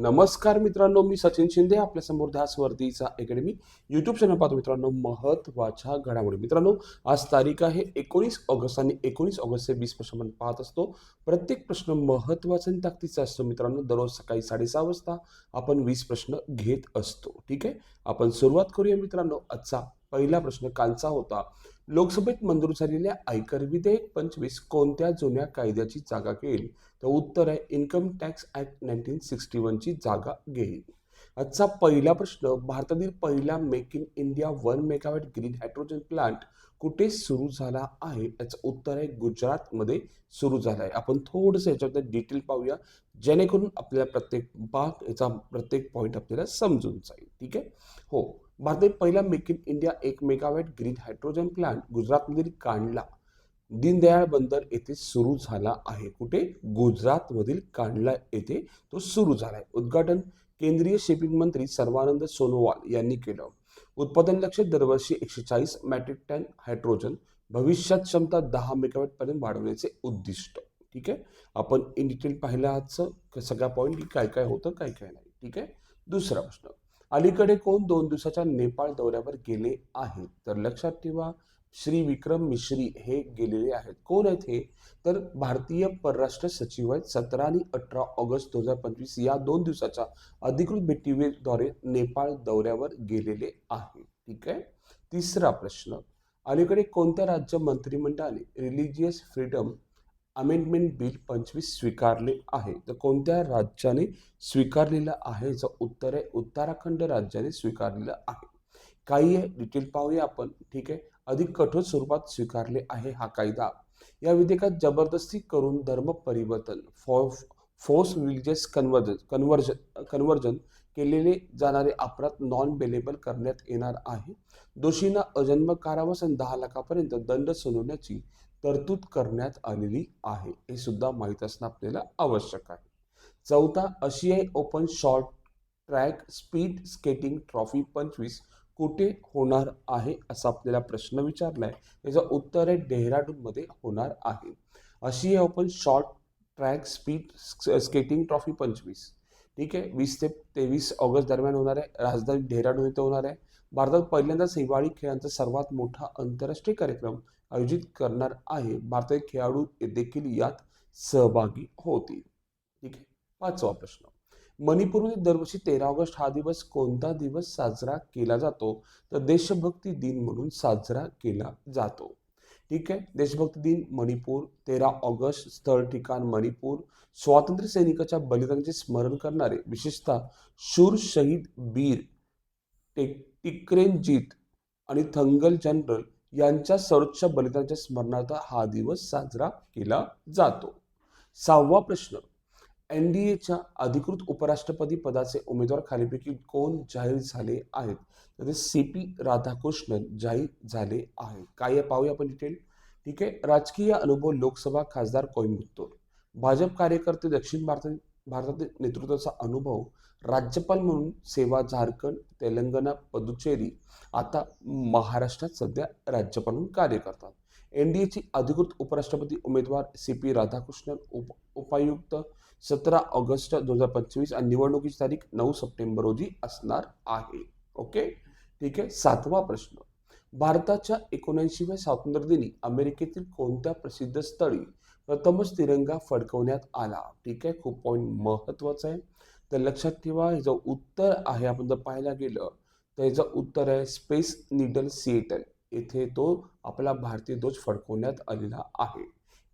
नमस्कार मित्रांनो मी सचिन शिंदे आपल्यासमोर ध्यासवर्तीचा अकॅडमी युट्यूब चॅनल पाहतो मित्रांनो महत्त्वाच्या घडामोडी. मित्रांनो आज तारीख आहे एकोणीस ऑगस्ट आणि एकोणीस ऑगस्टचे वीस प्रश्न आपण पाहत असतो. प्रत्येक प्रश्न महत्त्वाचा आणि ताकदीचा असतो मित्रांनो. दररोज सकाळी साडेसहा वाजता आपण वीस प्रश्न घेत असतो. ठीक आहे? आपण सुरुवात करूया मित्रांनो. आजचा पहिला प्रश्न कालचा होता लोकसभेत मंजूर झालेल्या आयकर विधेयक पंचवीस कोणत्या जुन्या कायद्याची जागा घेईल? तर उत्तर आहे income tax act nineteen sixty वनची जागा घेईल. आजचा पहिला प्रश्न भारतातील पहिला make in India one megawatt green hydrogen plant कुठे सुरू झाला आहे? याचं उत्तर आहे गुजरातमध्ये सुरू झाला आहे. आपण थोडंसं याच्याबद्दल डिटेल पाहूया जेणेकरून आपल्याला प्रत्येक भाग याचा प्रत्येक पॉईंट आपल्याला समजून जाईल. ठीक आहे? हो. भारतातील पहिला मेक इन इंडिया एक मेगावॅट ग्रीन हायड्रोजन प्लांट गुजरातमधील कांडला दीनदयाळ बंदर येथे सुरू झाला आहे. कुठे? गुजरातमधील कांडला येथे तो सुरू झाला आहे उद्घाटन केंद्रीय शिपिंग मंत्री सर्वानंद सोनोवाल यांनी केलं. उत्पादन लक्ष दरवर्षी एकशे चाळीस मॅट्रिक टन हायड्रोजन भविष्यात क्षमता दहा मेगावॅट पर्यंत वाढवण्याचे उद्दिष्ट. ठीक आहे? आपण इन डिटेल पाहिलं आजचं. सगळ्या पॉईंट काय काय होतं काय काय नाही. ठीक आहे? दुसरा प्रश्न. अलीकडे कोण दोन दिवसाच्या नेपाळ दौऱ्यावर गेले आहेत? तर लक्षात ठेवा श्री विक्रम मिश्री हे गेलेले आहेत. कोण आहेत हे? तर भारतीय परराष्ट्र सचिव आहेत. सतरा आणि अठरा ऑगस्ट दोन हजार पंचवीस या दोन दिवसाच्या अधिकृत भेटीद्वारे नेपाळ दौऱ्यावर गेलेले आहे ठीक आहे? तिसरा प्रश्न. अलीकडे कोणत्या राज्य मंत्रिमंडळाने रिलिजियस फ्रीडम अमेंडमेंट बिल पंचवीस स्वीकारले आहे. तर कोणत्या राज्याने स्वीकारलेलं आहे? याचं उत्तर आहे उत्तराखंड राज्याने स्वीकारलेलं आहे. काही आहे डिटेल पाहूया आपण. ठीक आहे? अधिक कठोर स्वरूपात स्वीकारले आहे हा कायदा. या विधेयकात जबरदस्ती करून धर्म परिवर्तन फॉ force religious conversion conversion conversion केलेले जाणारे अपराध नॉन बेलेबल करण्यात येणार आहे. दोषींना अजन्म कारावास आणि दहा लाखापर्यंत दंड सुनावण्याची तरतूद करण्यात आलेली आहे. हे सुद्धा माहीत असणं आपल्याला आवश्यक आहे. चौथा आशियाई open short track speed skating trophy पंचवीस कुठे होणार आहे असा आपल्याला प्रश्न विचारला आहे उत्तर आहे डेहराडूनमध्ये होणार आहे. आशिया open short track speed skating trophy पंचवीस. ठीक आहे वीस ते तेवीस ऑगस्ट दरम्यान होणार आहे. राजधानी डेहराडून इथे होणार आहे. भारतात पहिल्यांदाच हिवाळी खेळांचा सर्वात मोठा आंतरराष्ट्रीय कार्यक्रम आयोजित करणार आहे. भारतीय खेळाडू देखील यात सहभागी होतील. ठीक आहे. पाचवा प्रश्न. मणिपूरमध्ये दरवर्षी तेरा ऑगस्ट हा दिवस कोणता दिवस साजरा केला जातो? तर देशभक्ती दिन म्हणून साजरा केला जातो. ठीक आहे. देशभक्ती दिन मणिपूर तेरा ऑगस्ट स्थळ ठिकाण मणिपूर. स्वातंत्र्य सैनिकाच्या बलिदानाचे स्मरण करणारे विशेषतः शूर शहीद बीर टेक टिकरेनजीत आणि थंगल जनरल यांच्या सर्वोच्च बलिदानाच्या स्मरणार्थ हा दिवस साजरा केला जातो. सहावा प्रश्न. एन डी एच्या अधिकृत उपराष्ट्रपती पदाचे उमेदवार खालीपैकी कोण जाहीर झाले आहेत? तर ते सी पी राधाकृष्णन जाहीर झाले आहे काय पाहूया आपण डिटेल ठीक आहे. राजकीय अनुभव लोकसभा खासदार कोइंबतूर भाजप कार्यकर्ते दक्षिण भारतात भारतातील नेतृत्वाचा अनुभव राज्यपाल म्हणून सेवा झारखंड तेलंगणा पदुचेरी आता महाराष्ट्रात सध्या राज्यपाल म्हणून कार्य करतात. एन डी एची अधिकृत उपराष्ट्रपती उमेदवार सी पी राधाकृष्णन उप उपायुक्त सतरा ऑगस्ट दोन हजार पंचवीस आणि निवडणुकीची तारीख नऊ सप्टेंबर रोजी असणार आहे. ओके? ठीक आहे? सातवा प्रश्न. भारताच्या एकोणऐंशीव्या स्वातंत्र्यदिनी अमेरिकेतील कोणत्या प्रसिद्ध स्थळी प्रथमच तिरंगा फडकवण्यात आला. ठीक आहे? खूप पॉईंट महत्त्वाचा आहे. तर लक्षात ठेवा हे जो उत्तर आहे आपण जर पाहायला गेलं तर ह्याचं उत्तर आहे स्पेस निडल सिएटल येथे तो आपला भारतीय ध्वज फडकवण्यात आलेला आहे.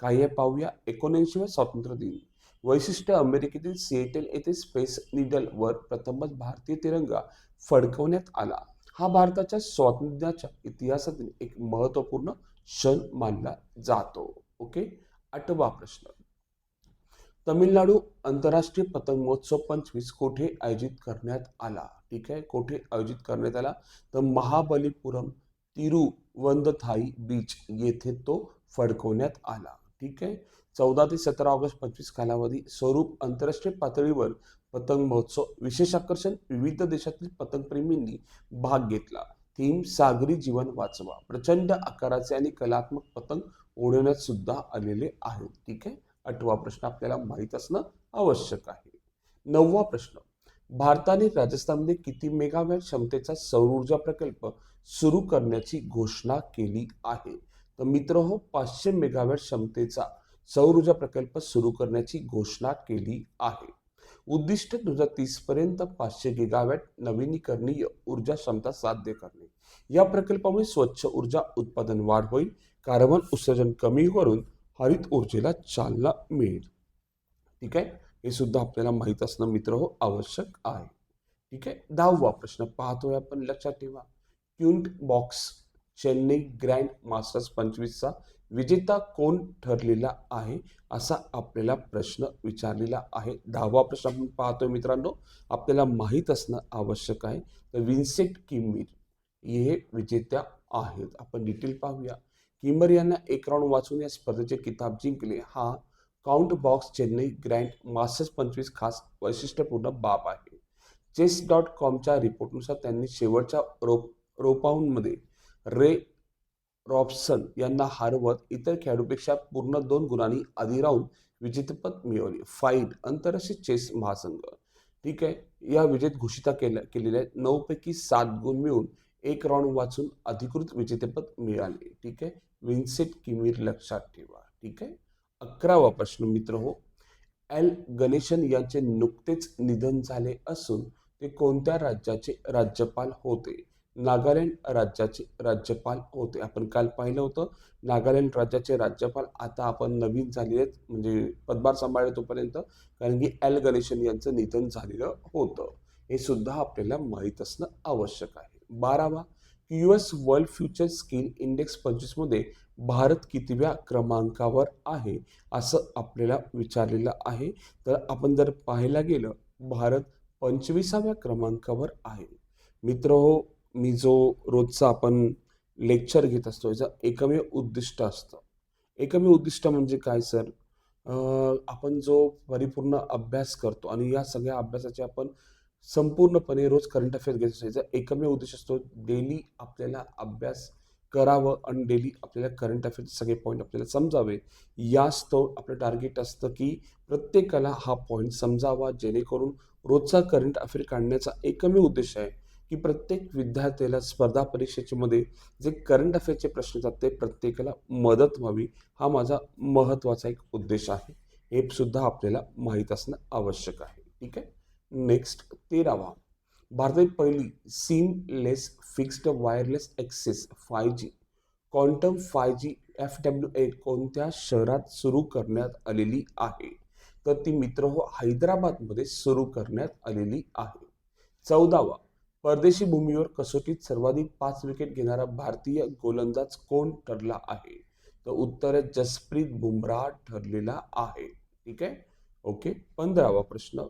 काही आहे पाहूया. एकोणऐंशीव्या स्वातंत्र्य दिन. वैशिष्ट्य अमेरिकेतील सिएटल येथे स्पेस निडलवर प्रथमच भारतीय तिरंगा फडकवण्यात आला. हा भारताच्या स्वातंत्र्याच्या इतिहासातील एक महत्त्वपूर्ण क्षण मानला जातो. ओके? आठवा प्रश्न. तमिळनाडू आंतरराष्ट्रीय पतंग महोत्सव पंचवीस कोठे आयोजित करण्यात आला? ठीक आहे कोठे आयोजित करण्यात आला? तर महाबलीपुरम तिरुवंदथाई बीच येथे तो फडकवण्यात आला. ठीक आहे चौदा ते सतरा ऑगस्ट पंचवीस कालावधी स्वरूप आंतरराष्ट्रीय पातळीवर पतंग महोत्सव विशेष आकर्षण विविध देशातील पतंगप्रेमींनी भाग घेतला. थीम सागरी जीवन वाचवा. प्रचंड आकाराचे आणि कलात्मक पतंग ओढवण्यात सुद्धा आलेले आहेत. ठीक आहे? आठवा प्रश्न आपल्याला माहीत असणं आवश्यक आहे. नववा प्रश्न. भारताने राजस्थानमध्ये किती मेगावॅट क्षमतेचा सौर ऊर्जा प्रकल्प सुरू करण्याची घोषणा केली आहे? तर मित्र हो पाचशे मेगावॅट क्षमतेचा सौर ऊर्जा प्रकल्प सुरू करण्याची घोषणा केली आहे. उद्दिष्ट दोन हजार तीस पर्यंत पाचशे गिगावॅट नवीनीकरणीय ऊर्जा क्षमता साध्य करणे. या प्रकल्पामुळे स्वच्छ ऊर्जा उत्पादन वाढ होईल कार्बन उत्सर्जन कमी करून हरित ऊर्जेला चालना मिळेल. ठीक आहे? हे सुद्धा आपल्याला माहीत असणं मित्र हो आवश्यक आहे. ठीक आहे? दहावा प्रश्न पाहतोय आपण लक्षात ठेवा. Quantbox Chennai grand masters पंचवीसचा विजेता कोण ठरलेला आहे असा आपल्याला प्रश्न विचारलेला आहे. दहावा प्रश्न आपण पाहतोय मित्रांनो. आपल्याला माहीत असणं आवश्यक आहे. तर विन्सेंट किमीर हे विजेत्या आहेत. आपण डिटेल पाहूया. किमर यांना एक राऊंड वाचून या स्पर्धेचे किताब जिंकले. हा Quantbox Chennai grand masters पंचवीस खास वैशिष्ट्यपूर्ण बाब आहे. चेस डॉट कॉमच्या रिपोर्टनुसार त्यांनी शेवटच्या रोप रोपाऊंडमध्ये रे रॉबसन यांना हरवत इतर खेळाडूपेक्षा पूर्ण दोन गुणांनी आधी राहून विजेतेपद मिळवले. फाईट आंतरराष्ट्रीय चेस महासंघ. ठीक आहे. या विजेत घोषिता केल्या केलेल्या नऊपैकी सात गुण मिळून एक राऊंड वाचून अधिकृत विजेतेपद मिळाले. ठीक आहे? विन्सेट किमीर लक्षात ठेवा. ठीक आहे? अकरावा प्रश्न मित्र हो. एल गणेशन यांचे नुकतेच निधन झाले असून ते कोणत्या राज्याचे राज्यपाल होते? नागालँड राज्याचे राज्यपाल होते. आपण काल पाहिलं होतं नागालँड राज्याचे राज्यपाल आता आपण नवीन झालेले आहेत म्हणजे पदभार सांभाळले तोपर्यंत कारण की एल गणेशन यांचं निधन झालेलं होतं. हे सुद्धा आपल्याला माहीत असणं आवश्यक आहे. बारावा U S world future skill index पंचवीसमध्ये Bharat कितव्या क्रमांकावर आहे असं आपल्याला विचारलेलं आहे. तर आपण जर पाहायला गेलं भारत पंचवीसाव्या क्रमांकावर आहे. मित्र हो मी जो रोजचा आपण लेक्चर घेत असतो याचं एकमेव उद्दिष्ट असतं. एकमेव उद्दिष्ट म्हणजे काय सर? आपण जो परिपूर्ण अभ्यास करतो आणि या सगळ्या अभ्यासाचे आपण संपूर्णपणे रोज करंट अफेअर्स घेत असतो एकमेव उद्देश असतो डेली आपल्याला अभ्यास करावं आणि डेली आपल्याला करंट अफेअर्सचे सगळे पॉईंट आपल्याला समजावे. याच तो आपलं टार्गेट असतं की प्रत्येकाला हा पॉईंट समजावा जेणेकरून रोजचा करंट अफेअर काढण्याचा एकमेव उद्देश आहे की प्रत्येक विद्यार्थ्याला स्पर्धा परीक्षेचे मध्ये जे करंट अफेअरचे प्रश्न येतात ते प्रत्येकाला मदत व्हावी हा माझा महत्त्वाचा एक उद्देश आहे. हे सुद्धा आपल्याला माहीत असणं आवश्यक आहे. ठीक आहे? नेक्स्ट तेरावा. भारतात पहिली seamless fixed wireless access five G quantum five G F W A कोणत्या शहरात सुरू करण्यात आलेली आहे? तर ती मित्र हो हैदराबादमध्ये सुरू करण्यात आलेली आहे. चौदावा. परदेशी भूमीवर कसोटीत सर्वाधिक पाच विकेट घेणारा भारतीय गोलंदाज कोण ठरला आहे? तर उत्तर आहे जसप्रीत बुमराह ठरलेला आहे. ठीक आहे? ओके पंधरावा प्रश्न.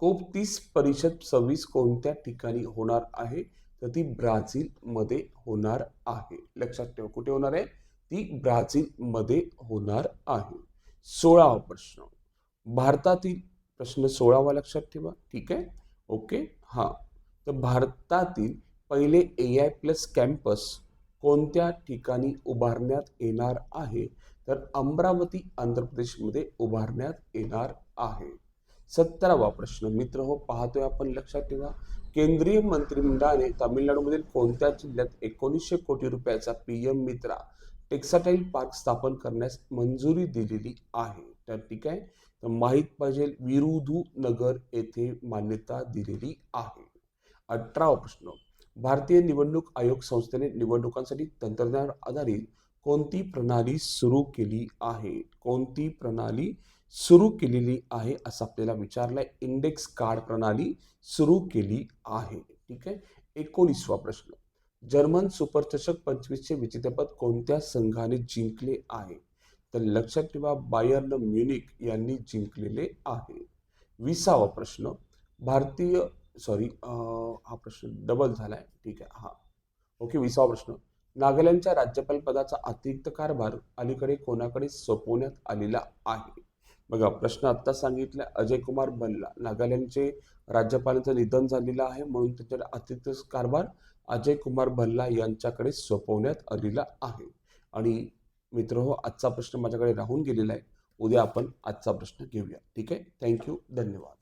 कोप तीस परिषद सव्वीस कोणत्या ठिकाणी होणार आहे? तर ती ब्राझीलमध्ये होणार आहे. लक्षात ठेवा कुठे होणार आहे? ती ब्राझीलमध्ये होणार आहे. सोळावा प्रश्न. भारतातील प्रश्न सोळावा लक्षात ठेवा. ठीक आहे? ओके? हां. तर भारतातील पहिले ए आय प्लस कॅम्पस कोणत्या ठिकाणी उभारण्यात येणार आहे? तर अमरावती आंध्र प्रदेशमध्ये उभारण्यात येणार आहे. सत्तरावा प्रश्न. मित्र हो पाहतोय आपण लक्षात ठेवा. केंद्रीय मंत्रिमंडळाने तामिळनाडूमधील कोणत्या जिल्ह्यात एकोणीसशे कोटी रुपयाचा पी एम मित्रा टेक्साटाईल पार्क स्थापन करण्यास मंजुरी दिलेली आहे? तर ठीक आहे. तर माहीत पाहिजे विरुधू नगर येथे मान्यता दिलेली आहे. अठरावा प्रश्न. भारतीय निवडणूक आयोग संस्थेने निवडणुकांसाठी तंत्रज्ञान आधारित कोणती प्रणाली सुरू केली आहे? कोणती प्रणाली सुरू केलेली आहे असं आपल्याला विचारलंय. इंडेक्स कार्ड प्रणाली सुरू केली आहे. ठीक आहे? एकोणीसवा प्रश्न. जर्मन सुपरचषक पंचवीसचे विजेतेपद कोणत्या संघाने जिंकले आहे? तर लक्षात ठेवा बायर्न म्युनिक यांनी जिंकलेले आहे. विसावा प्रश्न. भारतीय सॉरी हा प्रश्न डबल झालाय. ठीक आहे हा. ओके विसावा प्रश्न. नागालँडच्या राज्यपाल पदाचा अतिरिक्त कारभार अलीकडे कोणाकडे सोपवण्यात आलेला आहे? बघा प्रश्न आत्ता सांगितला अजय कुमार बल्ला नागालँडचे राज्यपालांचं निधन झालेलं आहे म्हणून त्याच्या अतिरिक्त कारभार अजय कुमार भल्ला यांच्याकडे सोपवण्यात आलेला आहे. आणि मित्र हो आजचा प्रश्न माझ्याकडे राहून गेलेला आहे. उद्या आपण आजचा प्रश्न घेऊया. ठीक आहे? थँक्यू धन्यवाद.